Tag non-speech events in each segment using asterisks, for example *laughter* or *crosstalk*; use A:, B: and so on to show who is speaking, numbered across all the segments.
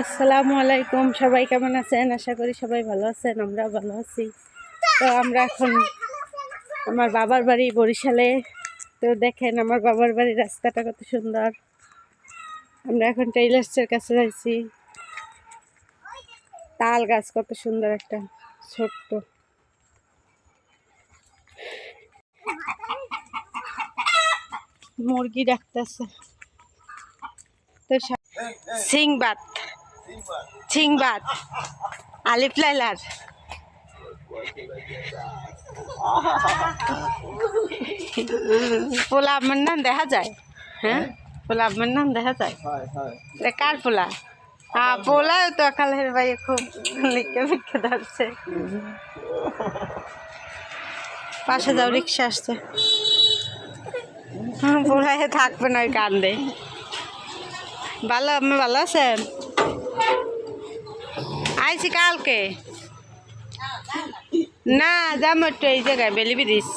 A: আসসালামু আলাইকুম, সবাই কেমন আছেন? আশা করি সবাই ভালো আছেন আমরা ভালো আছি। তো আমরা এখন আমার বাবার বাড়ি বরিশালে। তো দেখেন আমার বাবার বাড়ির রাস্তাটা কত সুন্দর। আমরা এখন টেইলার্সের কাছে যাইছি। তাল গাছ কত সুন্দর একটা, ছোট্ট। মুরগি ডাকতেছে। তো সিংবাত। সিংবাত আলিফ লাইলার। পোলা আমার নাম দেখা যায়? হ্যাঁ? পোলা আমার নাম দেখা যায়? কার পোলা? হ্যাঁ পোলা তো কালের ভাই খুব লিখে লিখে ধরছে। পাশে যাও, রিক্সা আসছে। পোলায় থাকবে না ওই কান্দে। ভালো, আপনি ভালো আছেন? আইছি কালকে। না যাম একটু এই জায়গায় বেলি ব্রিজ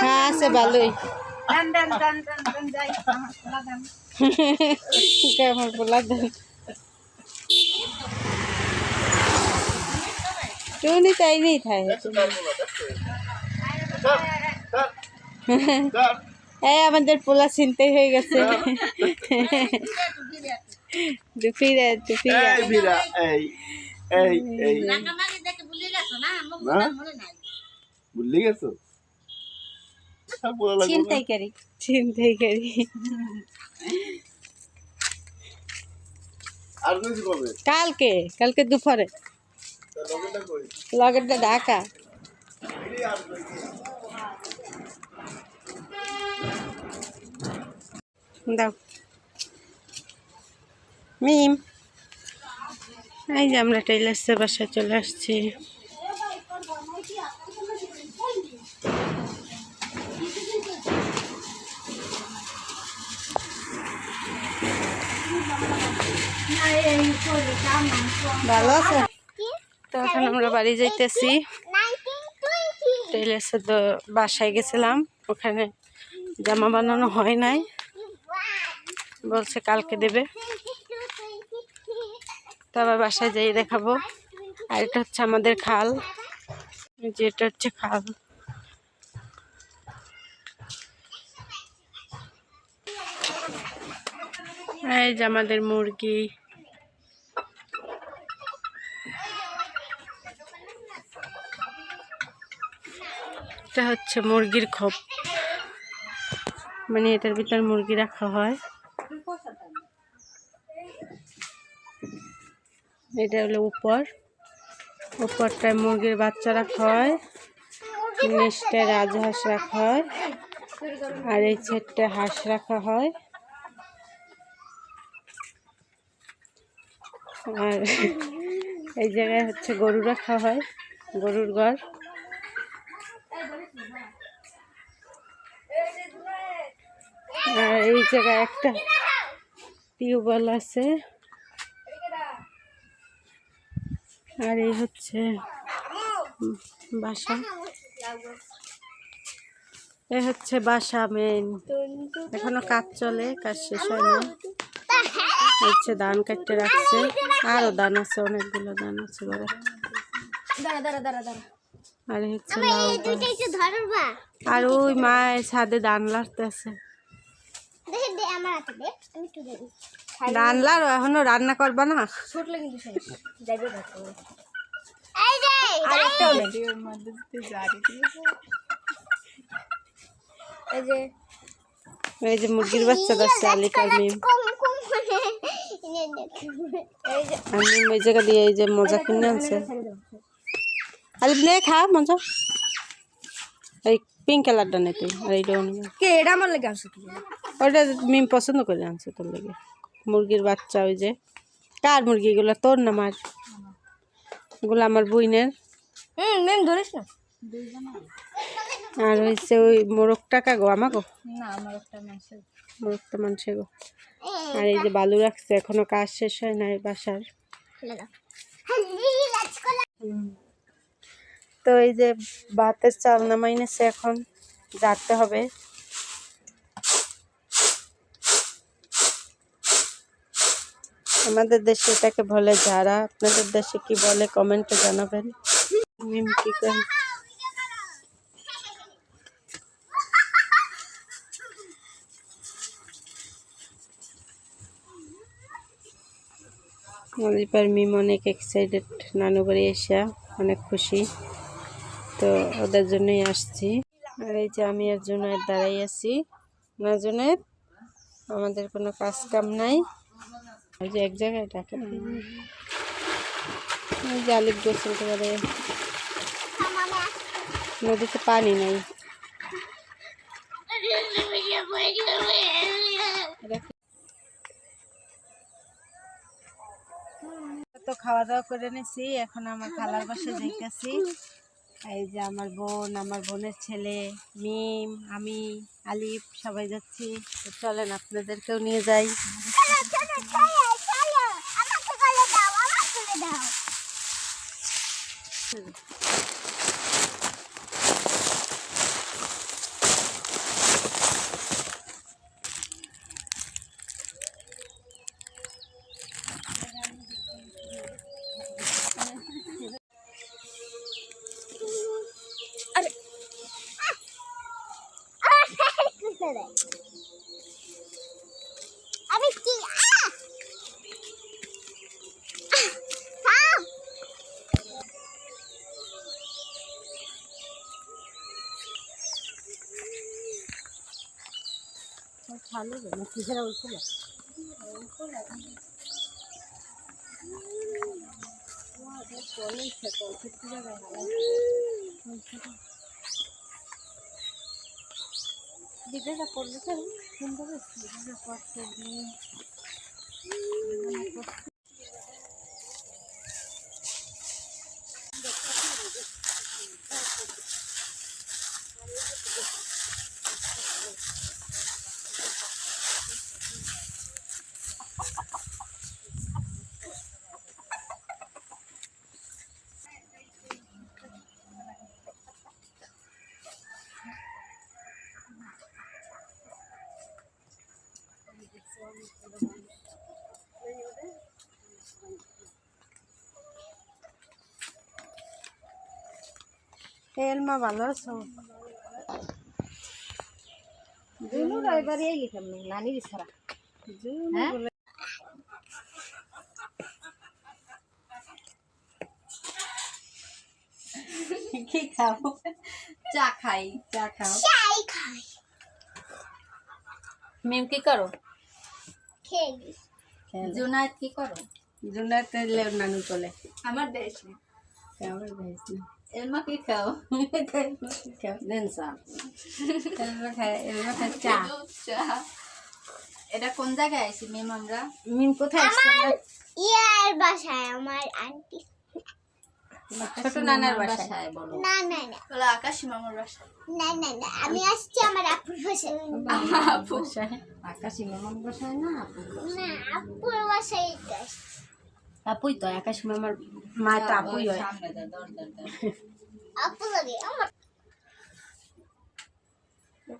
A: হ্যাঁ আছে ভালোই। কেমন বলা দেন টুনি চাই নেই থাই এই আমাদের পোলা চিনতে হয়ে গেছে। দুফিরে দুফিরে
B: এই বিরা এই এই এই। না ভুলে গেছো সব বলা লাগবে না।
A: চিন্তাই করি চিন্তাই করি
B: আর কিছু কবে?
A: কালকে কালকে দুপুরে।
B: তা লগেটা
A: ঢাকা? দাও। মিম। এই যে আমরা টেইলার্সের বাসায় চলে আসছি। ভালো আছে? তো এখন আমরা বাড়ি যাইতেছি। টেইলার্সের তো বাসায় গেছিলাম। ওখানে জামা বানানো হয় নাই। বলছে কালকে দেবে। আবার বাসায় যাই দেখাবো। আর এটা হচ্ছে আমাদের খাল। যে এটা হচ্ছে খাল। এই যে আমাদের মুরগি। এটা হচ্ছে মুরগির খোপ। মানে এটার ভিতর মুরগি রাখা হয়। এটা হলো উপর। উপরটায় মুরগির বাচ্চা রাখা হয়, নিচটায় রাজহাঁস রাখা হয়, আর এই ছেটটা হাঁস রাখা হয়। আর *laughs* এই জায়গায় হচ্ছে গরু রাখা হয়, গরুর ঘর। আর এই জায়গায় একটা টিউবওয়েল আছে। আর এই হচ্ছে বাসা। এ হচ্ছে বাসা মেন এখনও কাজ চলে কাজ শেষ হয় না হচ্ছে ধান কাটতে রাখছে। আরও ধান আছে অনেকগুলো ধান আছে ঘরে।
C: দাঁড়া দাঁড়া দাঁড়া দাঁড়া।
A: আর হচ্ছে আর ওই মায়ের ছাদে ধান লাড়তে আছে লাড়ো এখনও রান্না করবা না?
C: ছুটলে কিন্তু যাইবে এই যে আরেকটা এই যে।
A: এই যে মুরগির বাচ্চা বাচ্চা আলিকার মিম
C: কম কম। মানে এনে দেখো এই যে।
A: আমি ওই জায়গা দিয়ে এই যে মজা কিনে আনছে। আলিপ নে খা মজা। এই পিঙ্ক কালারটা নে তুই আর এইটাও নিবি
C: কে এটা আমার লাগে আসো কি?
A: মিম পছন্দ করে আনছে তোর লেগে। মুরগির বাচ্চা ওই যে। কার মুরগি এগুলো? তোর না মার? এগুলো আমার বইনের
C: মেম ধরিস না।
A: আর হচ্ছে ওই মোরগ টাকা গো আমাগো?
C: একটা
A: মোরগটা মানুষে গো। আর এই যে বালু রাখছে এখনও কাজ শেষ হয় না এই বাসার। তো এই যে ভাতের চাল নামাই নামাইনেছে এখন যাতে হবে। আমাদের দেশে এটাকে বলে যারা। আপনাদের দেশে কি বলে? কমেন্টে জানাবেন। মিম কি করে এবার মিম অনেক এক্সাইটেড নানু বাড়ি এসে অনেক খুশি। তো ওদের জন্যই আসছি। আর এই যে আমি আর জুনায়ের দাঁড়াই আছি। না জুনায়ের আমাদের কোনো কাজ কাম নাই। ওই যে এক জায়গায় ডাকে ওই যে আলিপ গোসল করে নদীতে পানি নাই। তো খাওয়া দাওয়া করে নিছি, এখন আমার খালার বাসায় যাইতেছি। এই যে আমার বোন, আমার বোনের ছেলে, মিম, আমি, আলিফ, সবাই যাচ্ছি। চলেন, আপনাদেরকেও নিয়ে যাই।
C: আমি কি? আহ! আহ!
A: বিদেটা পড়লে স্যার সুন্দর বিদেটা পড়তে এলমা ভালো আছো?
C: দুনুর এবারে লিখাম নানির ছাড়া? হ্যাঁ?
A: কি খাও চা খাই চা খাও।
C: চাই খাই।
A: মিম কি করো?
C: খেলি।
A: জুনায়েত কি করো? জুনায়েত নানু চলে।
D: আমার দেশ
A: আমার ভেজ না
D: এলমা কি খাও
A: খাও দেন চা এলমা খায় এলমা খায় চা
D: চা এটা কোন জায়গায় আছি মেম আমরা
A: মিম কোথায় আসছে
C: ইয়ার বাসায় আমার আন্টি
A: ছোট নানার বাসায়
D: বলো
C: না না না
D: বলো আকাশ মামার বাসায়
C: না না না আমি আসছি আমার আপুর বাসায়
D: আপু
A: বাসায় আকাশি মামার বাসায় না
C: না আপুর বাসায় তো আসছি।
A: আপুই তো আকাশ মামার মা তো আপুই হয়।
D: সামনে দা দরজার দা
C: আপু লাগে আমার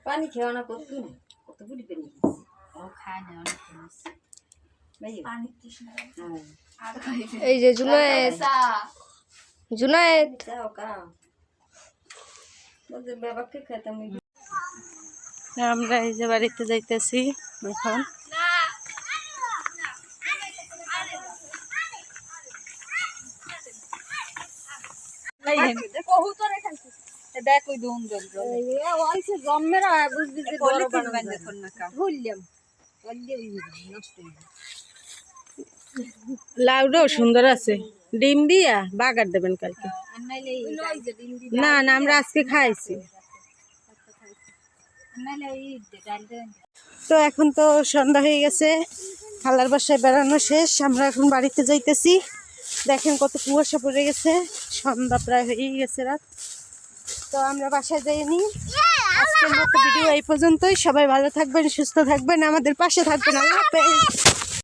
A: পানি খেও না কত কত বুড়ি পানি
D: ও খায় না তৃষ্ণা আর খাইবে
E: এই যে
A: বাড়িতে যাইতেছি
D: চা যে
A: লাউটাও সুন্দর আছে। ডিম দিয়া বাগার দেবেন কালকে। না না আমরা আজকে খাইছি। তো এখন তো সন্ধ্যা হয়ে গেছে। খালার বাসায় বেড়ানো শেষ আমরা এখন বাড়িতে যাইতেছি। দেখেন কত কুয়াশা পড়ে গেছে, সন্ধ্যা প্রায় হয়েই গেছে রাত। তো আমরা বাসায় যাইনি আজকের মতো ভিডিও এই পর্যন্তই। সবাই ভালো থাকবেন, সুস্থ থাকবেন, আমাদের পাশে থাকবেন। আল্লাহ হাফেজ।